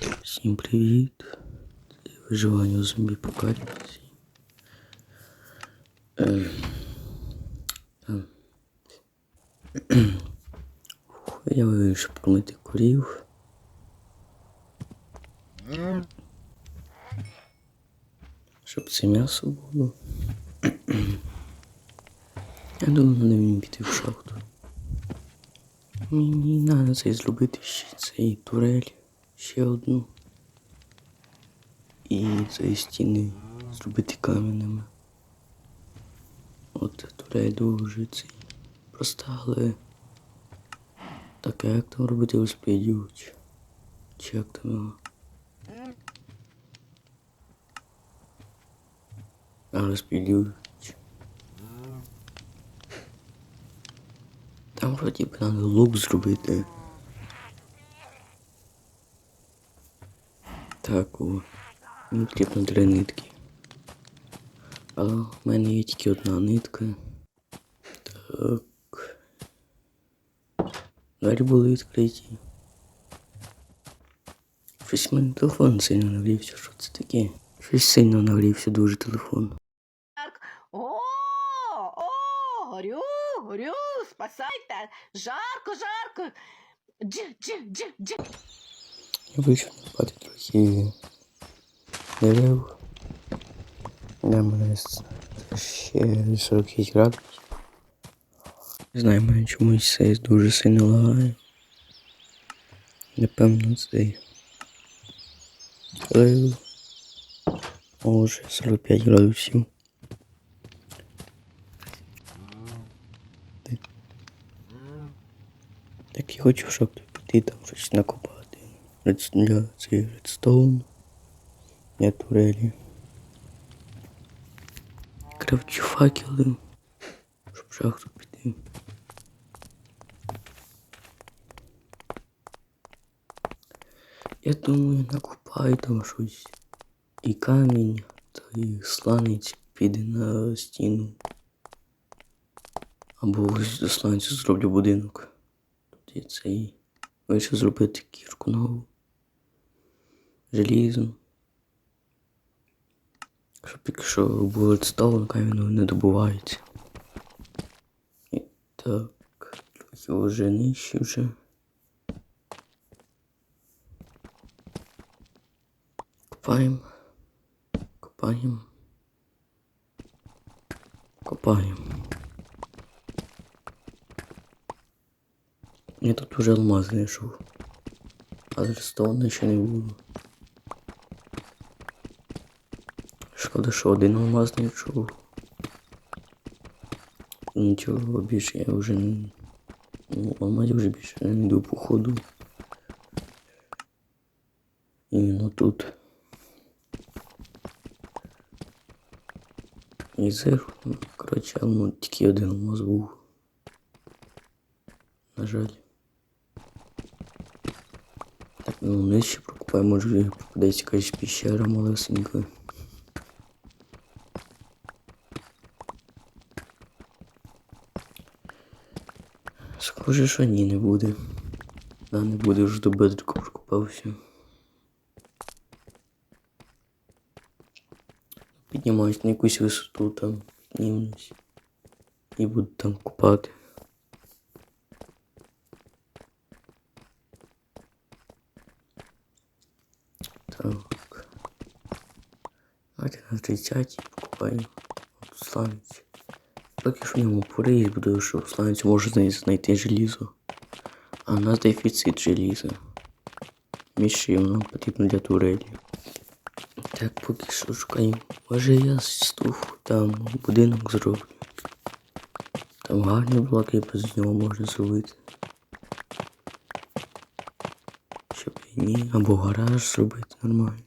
Всім привіт! Це виживання у зомбі покаліпсі. Е, там. Фух, Я вирішив помити корів. Щоб це м'ясо було. Я думаю, не мені піти в шахту. Мені треба цей зробити ще цей турель, ще одну. І цієї стіни зробити кам'яними. От турель дуже цей проста, але так а як там робити розподілч? Чи як там його? А розподілч. Там вроді б треба лук зробити. Так, о. Мені потрібно три нитки. Але в мене є тільки одна нитка. Так. Двері були відкриті. Щось в мене телефон сильно нагрівся. Що це таке? Щось сильно нагрівся дуже телефон. О, о, горю, горю, спасайте, жарко, жарко. Дж, дж, дж, дж. Я вийшов спати трохи дерев. Для мене ще 45 градусів. Не знаю, мене чомусь це дуже сильно лагає. Напевно, це. Але може 45 градусів. Так я хочу, щоб піти там щось накопати. Для цей редстоун. Для турелі. Кравчу факели. Щоб шахту піти. Я думаю, накопаю там щось. І камінь, та і сланець піде на стіну. Або ось до сланцю зроблю будинок. Тут є цей. Вирішив зробити кірку нову. Желізну. Щоб якщо був редстоун, камінь не добувається. І так, трохи вже нижче вже. Копаємо. Копаємо. Копаємо. Я тут уже алмаз знайшов. А редстоуна ще не було. Шкода, що один алмаз знайшов. Нічого більше я вже не. Ну, алмазів вже більше не йду по ходу. Іменно тут. І зеркало. Ну, коротше, ну, тільки один алмаз був. На жаль. Так, ну нижче прокупаю, може попадеться якась піщера малесенька. Схоже, що ні, не буде. Да, не буде, вже до бедрику прокопався. Піднімаюсь на якусь висоту там, піднімусь. І буду там купати. Так. Давайте на 30 покупаю от сланець. Поки що в ньому порись, буду, що в сланці може знай- знайти желізо. А в нас дефіцит желіза. Мішів нам потрібно для турелі. Так, поки що шукаю. Може я стуфу там будинок зроблю. Там гарні блоки без нього можна зробити. Щоб і ні, або гараж зробити нормальний.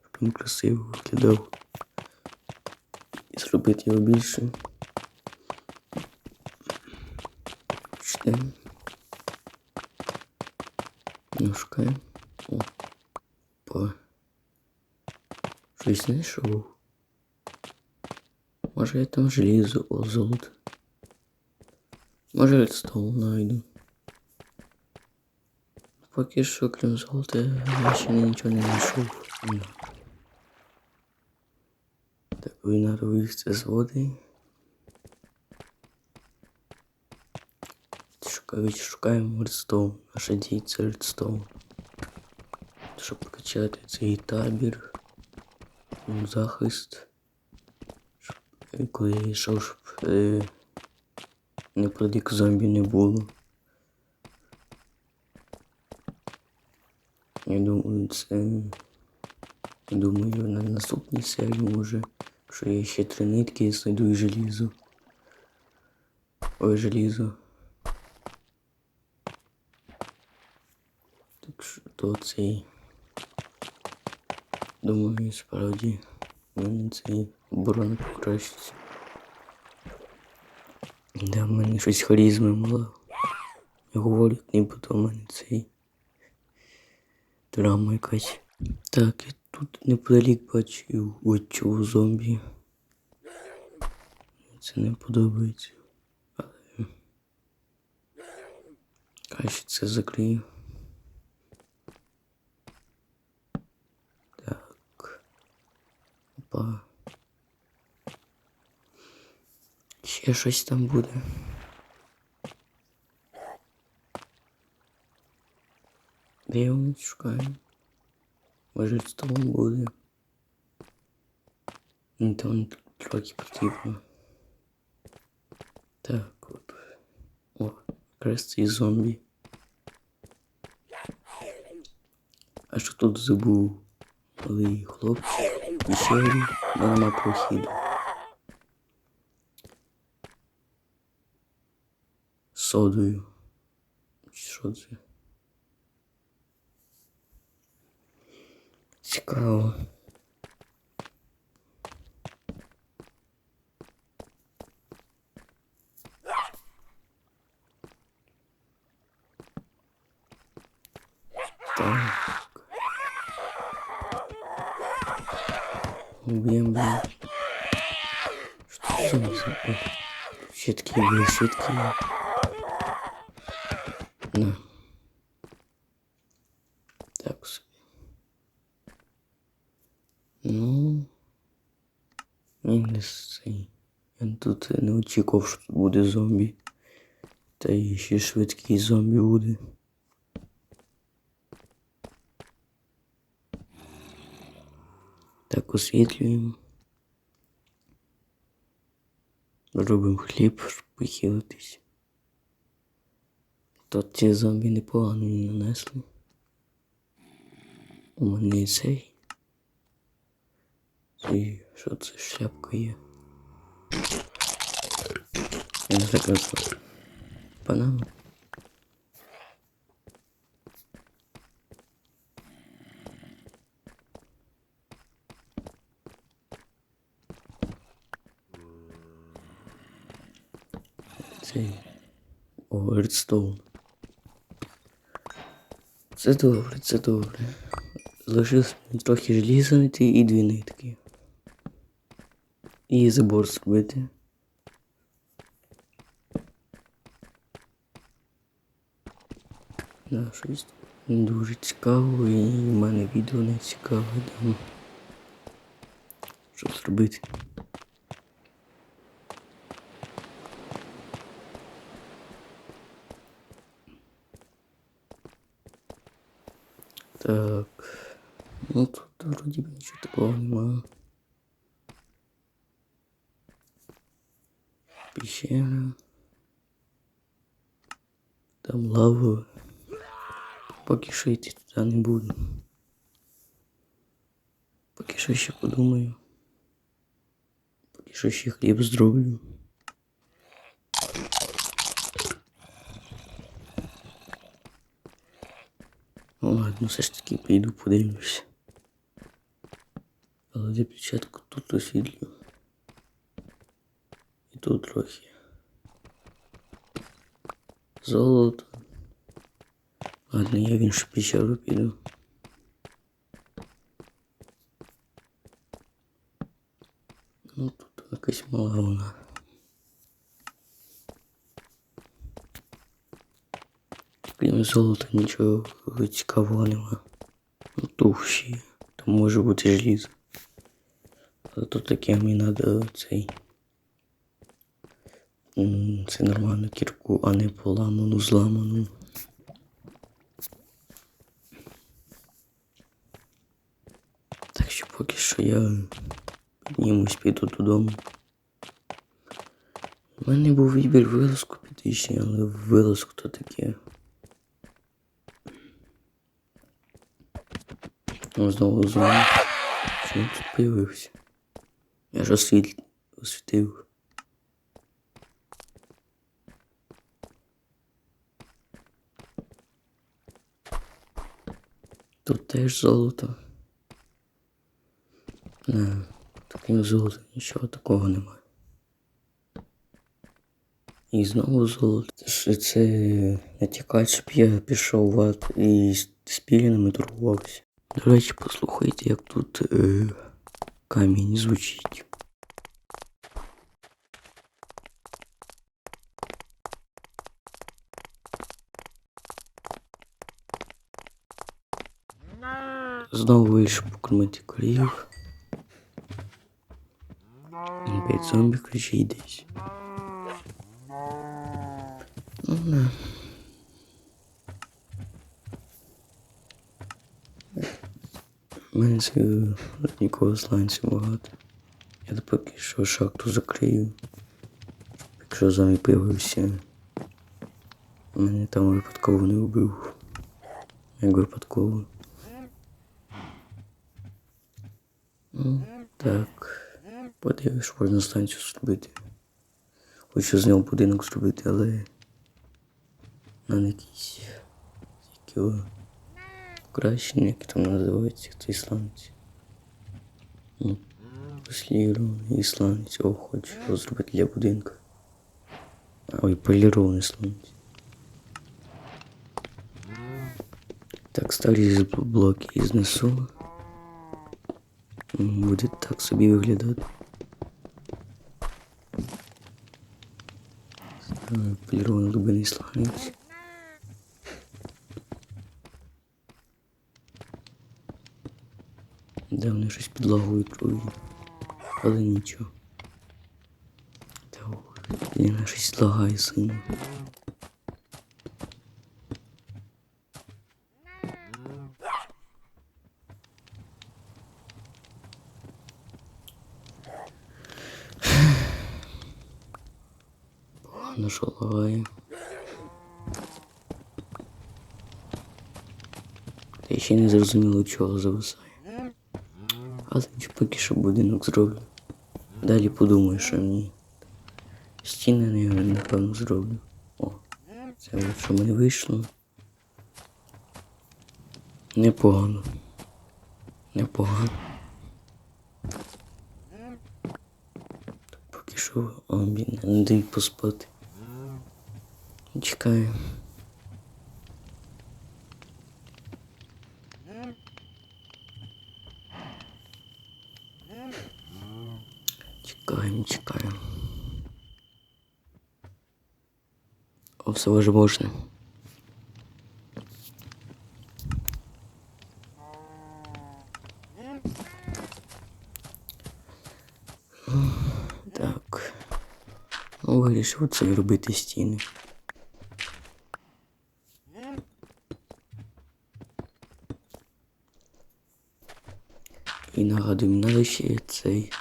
Щоб він красиво виглядав. І зробити його більше. Ну, шукаємо. О. По. Щось знайшов. Може я там желізо, о, золото. Може редстоун знайду. Поки що, крім золота, я ще нічого не знайшов. Ну. Так, війна вивести з води. Шукаю, шукаємо редстоун. Наша це редстоун. Щоб прокачати цей табір. Захист. Щоб, коли я йшов, щоб е, неподалік зомбі не було. Я думаю, це. Думаю, на наступній серії може. Що я ще три нитки знайду і желізо. Ой, желізо. Так що то цей. Думаю, справді мене цей оборона покращиться. Да, в мене щось харізми мало. Я говорю, нібито в мене цей. Драма якась. Так, я тут неподалік бачив оцю зомбі. Це не подобається. Але краще це закрию. Опа. Ще щось там буде. Його шукаю? Може столом буде. Ну, там трохи потрібно. Так, от. О, якраз цей зомбі. А що тут забув? Малий хлопчик, печері, нема прохіду. З Содою. Чи Що це? Цікаво. Так. Убьем, блин. Что это за... Ой, Щитки, блин, щитки. На. Так собі. Ну. Ні, не цей. Я тут не очікував, що тут буде зомбі. Та і ще швидкий зомбі буде. Так освітлюємо. Робимо хліб, щоб похилитись. Тут ці зомбі непогано мені нанесли. У мене і цей. Цей, що це шляпка є? Я не. Панама. Цей. О, редстоун. Це добре, це добре. Залишилось трохи желіза і дві нитки. І забор зробити. Да, щось дуже цікаво і в мене відео не цікаве. Да. Що зробити? Так. Ну тут вроді б нічого такого немає. Пещера. Там лава. Поки туди не буду. Поки ще подумаю. Поки що ще хліб зроблю. ладно, все ж таки піду подивлюся. Але для початку тут освітлю. І тут трохи. Золото. Ладно, я в іншу пещеру піду. Ну тут якась мала вона. Золота нічого цікавого нема. Ну. Там може бути желізо. Але тут таке мені треба цей. Це нормально кірку, а не поламану, зламану. Так що поки що я піднімусь, піду додому. У мене був вибір вилазку піти але вилазку то таке. О, знову знову. Чому тут появився? Я ж освіт... освітив. Тут теж золото. Не, таким золотом нічого такого немає. І знову золото. Це натякають, щоб я пішов в ад і з, з пілінами торгувався. До речі, послухайте, як тут е, камінь звучить. Знову вийшов покормити корів. Опять зомбі кричить десь. Ну, мене нікого сланців багато. Я поки що шахту закрию. Якщо зомбі появився. Мене там випадково не вбив. Як випадково. Ну, так. Подивись, що можна станцію зробити. Хочу з нього будинок зробити, але на якийсь які о, покращення, як там називаються ці станції. Ну, Послірований ісландець, о, хочу його зробити для будинку. Ой, полірований ісландець. Так, старі блоки знесу. М, Буде так собі виглядати. Ставлю Полірований глибинний сланець. Де вони щось підлагою трують. Але нічого. Та Ліна щось лагає сильно. Погано, що лагає. Та ще не зрозуміло, чого зависає. Нічого, поки що будинок зроблю. Далі подумаю, що мені. Стіни я напевно зроблю. О, це от що мене вийшло. Непогано. Непогано. Поки що о, блін, не дають поспати. Чекаю. Чекаємо, чекаємо. О, все вже можна. Так. Ну, вирішив це робити стіни. І нагадую, мені треба ще цей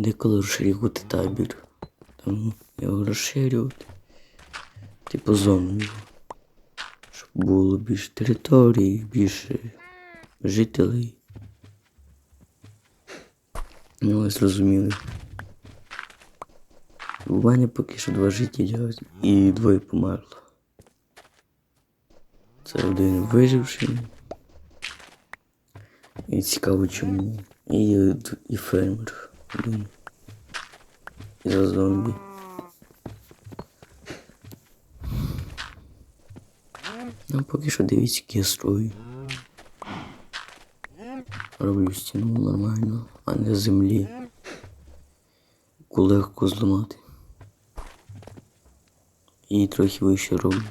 Деколи розширювати табір. Там його розширювати. Типу зоною. Щоб було більше території, більше жителей. Ну, ви зрозуміли. У мене поки що два жителя і двоє померло. Це один виживший. І цікаво чому. І, і фермер. За зомбі. Ну, поки що дивіться, як я строю. Роблю стіну нормально, а не землі. Яку легко зламати. І трохи вище роблю.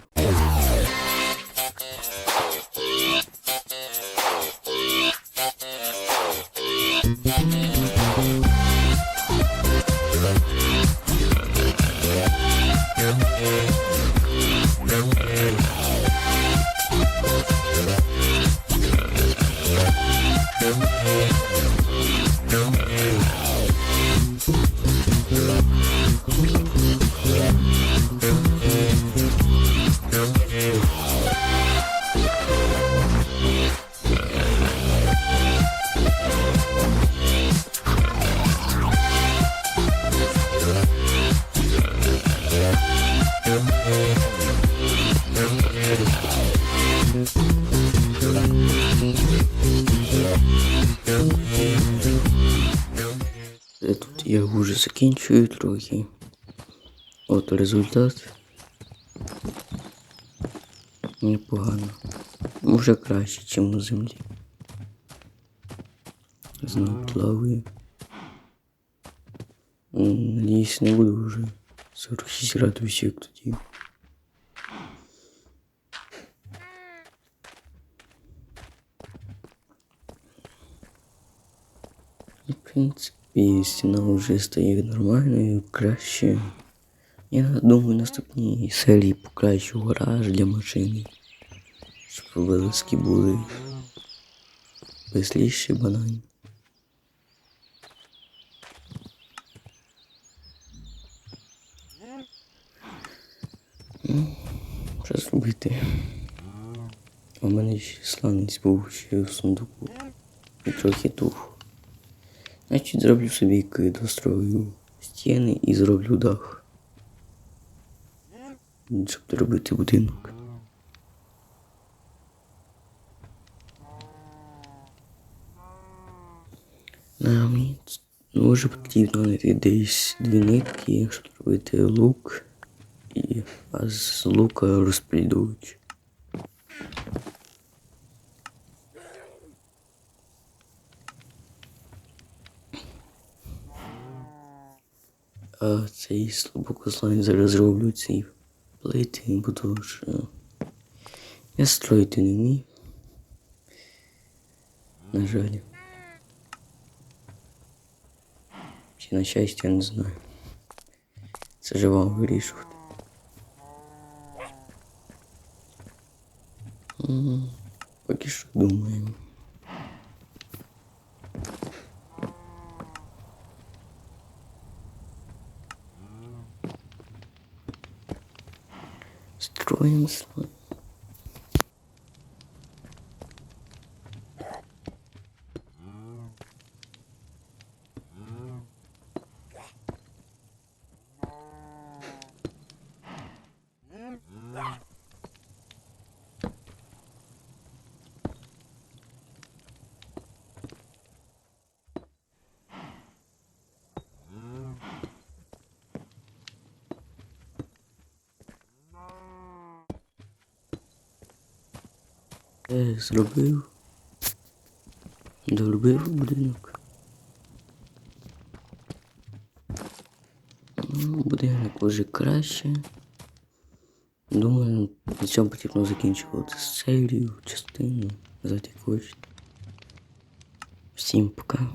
закінчую трохи. От результат. Непогано. Може краще, ніж на землі. Знову плаваю. М, Надіюсь, не буду вже 46 градусів як тоді. В принципі, Стіна вже стає нормальною, краще. Я думаю, наступній серії покращу гараж для машини. Щоб вилазки були веселіші, банальні. Ну, Що зробити? У мене ще сланець був ще в сундуку. І трохи тух. Значить, зроблю собі дострою стіни і зроблю дах. Щоб доробити будинок. Ц- може потрібно знайти десь дві нитки, щоб робити лук. І, а з лука розплідують. А цей слабокослань зараз роблю ці плити, буду ж. е, Я строїти не вмію. На жаль. Чи на щастя, я не знаю. Це же вам вирішувати. Поки що думаємо. drawings слон. Е, зробив. Доробив будинок. Ну, будинок уже краще. Думаю, на цьому потрібно закінчувати серію, частину, за. Всім пока.